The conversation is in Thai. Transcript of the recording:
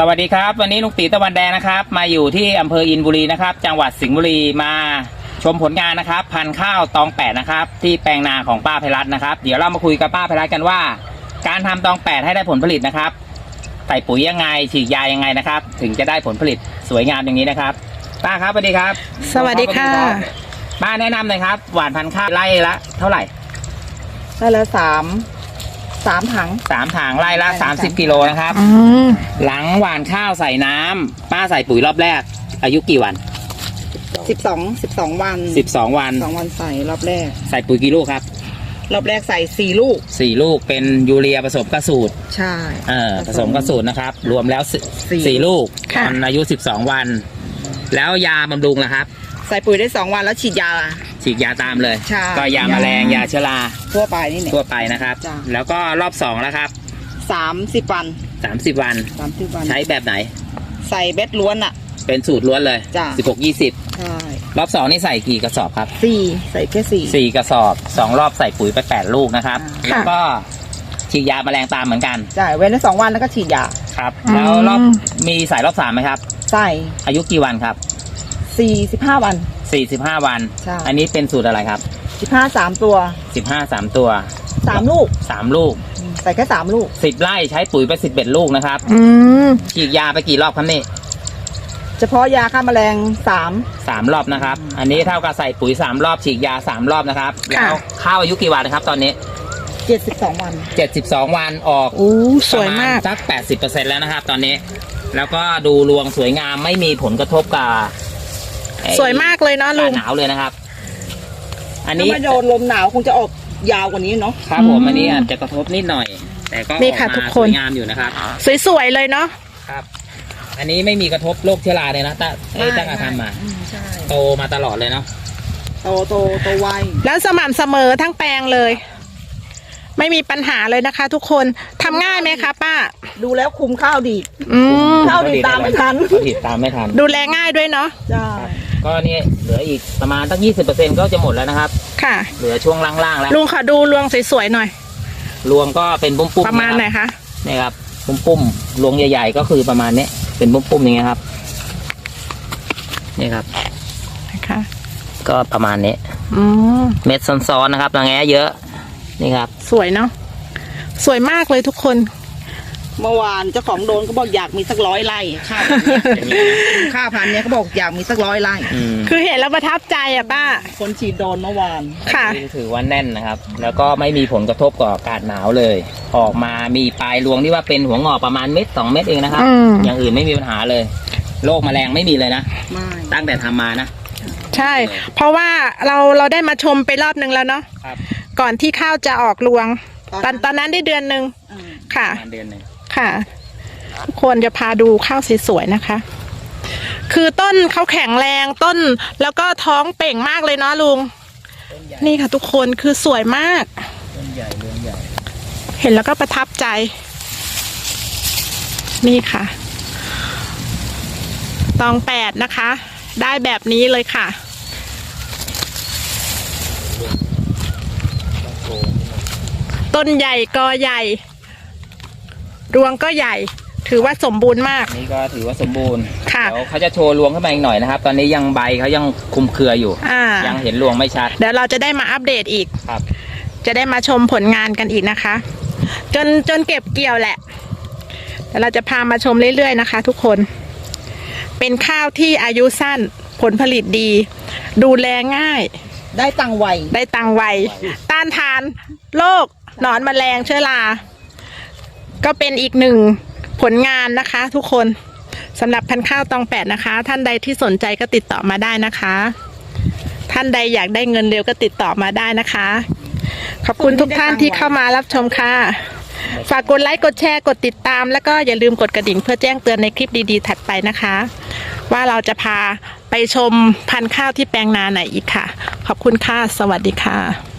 สวัสดีครับ วันนี้ลุงตีตะวันแดงนะครับ มาอยู่ที่อำเภออินบุรีนะครับ จังหวัดสิงห์บุรีมาชมผลงานนะครับ พันธุ์ข้าวตองแปดนะครับ ที่แปลงนาของป้าไพรัตน์นะครับ เดี๋ยวเรามาคุยกับป้าไพรัตน์กันว่า การทำตองแปดให้ได้ผลผลิตนะครับใส่ปุ๋ยยังไงฉีดยายังไงนะครับ ถึงจะได้ผลผลิตสวยงามอย่างนี้นะครับ ป้าครับสวัสดีครับ สวัสดีค่ะป้าแนะนำหน่อยครับ หว่านพันธุ์ข้าวไร่ละ เท่าไหร่ได้แล้วสาม สามถัง สามถังไร่ละ30กิโลนะครับ อืมหลังหว่านข้าวใส่น้ำป้าใส่ปุ๋ยรอบแรก อายุกี่วัน สิบสองสิบสองวัน12 วัน สองวันใส่รอบแรก ใส่ปุ๋ยกี่ลูกครับรอบแรกใส่สี่ลูก4ลูกเป็นยูเรียผสมกระสูตรใช่ เออผสมกระสูตรนะครับ รวมแล้วสิสี่ลูกตค่ะอนอายุ 12 วัน แล้วยาบำรุงล่ะครับ ใส่ปุ๋ยได้สองวันแล้วฉีดยา ฉีดยาตามเลย ใช่ก็ยาแมลงยาเชื้อราทั่วไปนี่เนี่ย ทั่วไปนะครับ จ้ะ แล้วก็รอบ2แล้วครับสามสิบวัน30วัน สามสิบวัน ใช้แบบไหน ใส่เบ็ดล้วนอะ เป็นสูตรล้วนเลยจ้ะ16 20ใช่รอบ2นี่ใส่กี่กระสอบครับสี่ใส่แค่สี่ สี่กระสอบสองรอบใส่ปุ๋ยไปแปดลูกนะครับ ค่ะ แล้วก็ฉีดยาแมลงตามเหมือนกันใช่เว้นได้สองวันแล้วก็ฉีดยา ครับ อืม แล้วรอบมีใส่รอบสามไหมครับ ใส่อายุกี่วันครับสี่สิบห้าวัน สี่สิบห้าวัน ใช่ อันนี้เป็นสูตรอะไรครับสิบห้าสามตัวสิบห้าสามตัวสามลูกสามลูกใส่แค่สามลูก สิบไร่ใช้ปุ๋ยไปสิบเอ็ดลูกนะครับอืมฉีดยาไปกี่รอบครับนี่เฉพาะยาฆ่าแมลงสามสามรอบนะครับ อันนี้เท่ากับใส่ปุ๋ยสามรอบฉีดยาสามรอบนะครับแล้วข้าวอายุกี่วันนะครับ ตอนนี้เจ็ดสิบสองวัน เจ็ดสิบสองวันออกอู้สวยมาก ประณสัก80%แล้วนะครับ ตอนนี้ แล้วก็ดูรวงสวยงามไม่มีผลกระทบกับไอ้ สวยมากเลยเนาะหลุน้างหนาวเลยนะครับ อันถ้านี้ไม่โดนลมหนาวคงจะออกยาวกว่านี้เนาะครับผมอืมอันนี้อาจจะกระทบนิดหน่อย แต่ก็นี่ค่ะออกทุมากคนสวยงามอยู่นะครับสวยๆเลยเนาะครับ อันนี้ไม่มีกระทบโรคเชื้อราเลยนะตั้งเอ้ยตั้งแต่ทำมาอืใช่โตมาตลอดเลยเนาะโตโตโตไวแล้วสม่ำเสมอทั้งแปลงเลย ไม่มีปัญหาเลยนะคะ ทุกคนทำง่ายไหมคะป้า ดูแล้วคุมข้าวดีอืมข้าวดีตามไม่ทันก็ผิดตามไม่ทัน ดูแลง่ายด้วยเนาะ ใช่ก็นี่เหลืออีกประมาณตั้ง20%ก็จะหมดแล้วนะครับ ค่ะ เหลือช่วงล่างๆแล้วลุงขอดูรวงสวยๆหน่อย รวงก็เป็นปุ้มๆประมาณไหนนครับคะนี่ครับปุ้มๆรวงใหญ่ ๆ ก็คือประมาณนี้เป็นปุ้มๆอย่างเงี้ยครับนี่ครับนะคะก็ประมาณนี้อืมเม็ดซ้อนๆนะครับตรงนี้เยอะ นี่ครับ สวยเนาะสวยมากเลยทุกคน เมื่อวานเจ้าของโดนก็บอกอยากมีสักร้อยไร่ข้าวพันธุ์เนี้ยข้าวพันธุ์เนี้ยเขาบอกอยากมีสักร้อยไร่ อืมคือเห็นแล้วประทับใจอะป้า คนฉีดโดนเมื่อวาน ค่ะนี่ถือว่าแน่นนะครับ แล้วก็ไม่มีผลกระทบกับอากาศหนาวเลย ออกมามีปลายรวงที่ว่าเป็นหัวงอกประมาณเม็ดสองเม็ดเองนะครับ อืม อย่างอื่นไม่มีปัญหาเลยโรคแมลงไม่มีเลยนะ ไม่ ตั้งแต่ทำมานะ ใช่ เพราะว่าเราเราได้มาชมไปรอบนึงแล้วเนาะครับ ก่อนที่ข้าวจะออกรวงตอนตอนนั้นได้เดือนหนึ่งอืมค่ะ ประมาณเดือนหนึ่ง ค่ะทุกคนจะพาดูข้าวสวยๆนะคะ คือต้นเขาแข็งแรงต้นแล้วก็ท้องเป่งมากเลยเนาะลุงต้นใหญ่นี่ค่ะทุกคนคือสวยมาก ต้นใหญ่เรืองใหญ่ เห็นแล้วก็ประทับใจ นี่ค่ะ ตองแปดนะคะ ได้แบบนี้เลยค่ะต้นใหญ่กอใหญ่ รวงก็ใหญ่ ถือว่าสมบูรณ์มาก นี่ก็ถือว่าสมบูรณ์ค่ะ เดี๋ยวเขาจะโชว์รวงขึ้นมาอีกหน่อยนะครับ ตอนนี้ยังใบเขายังคลุมเครืออยู่ อ่า ยังเห็นรวงไม่ชัดเดี๋ยวเราจะได้มาอัปเดตอีก ครับ จะได้มาชมผลงานกันอีกนะคะ จนจนเก็บเกี่ยวแหละแต่เราจะพามาชมเรื่อยๆนะคะ ทุกคน เป็นข้าวที่อายุสั้นผลผลิตดี ดูแลง่าย ได้ตังค์ไว ได้ตังค์ไว ต้านทานโรคหนอนแมลงเชื้อรา ก็เป็นอีกหนึ่งผลงานนะคะ ทุกคนสำหรับพันข้าวตองแปดนะคะ ท่านใดที่สนใจก็ติดต่อมาได้นะคะ ท่านใดอยากได้เงินเร็วก็ติดต่อมาได้นะคะ ขอบคุณทุกท่านที่เข้ามารับชมค่ะ ฝากกดไลค์กดแชร์กดติดตาม แล้วก็อย่าลืมกดกระดิ่งเพื่อแจ้งเตือนในคลิปดีๆ ถัดไปนะคะ ว่าเราจะพาไปชมพันธุ์ข้าวที่แปลงนาไหนอีกค่ะ ขอบคุณค่ะ สวัสดีค่ะ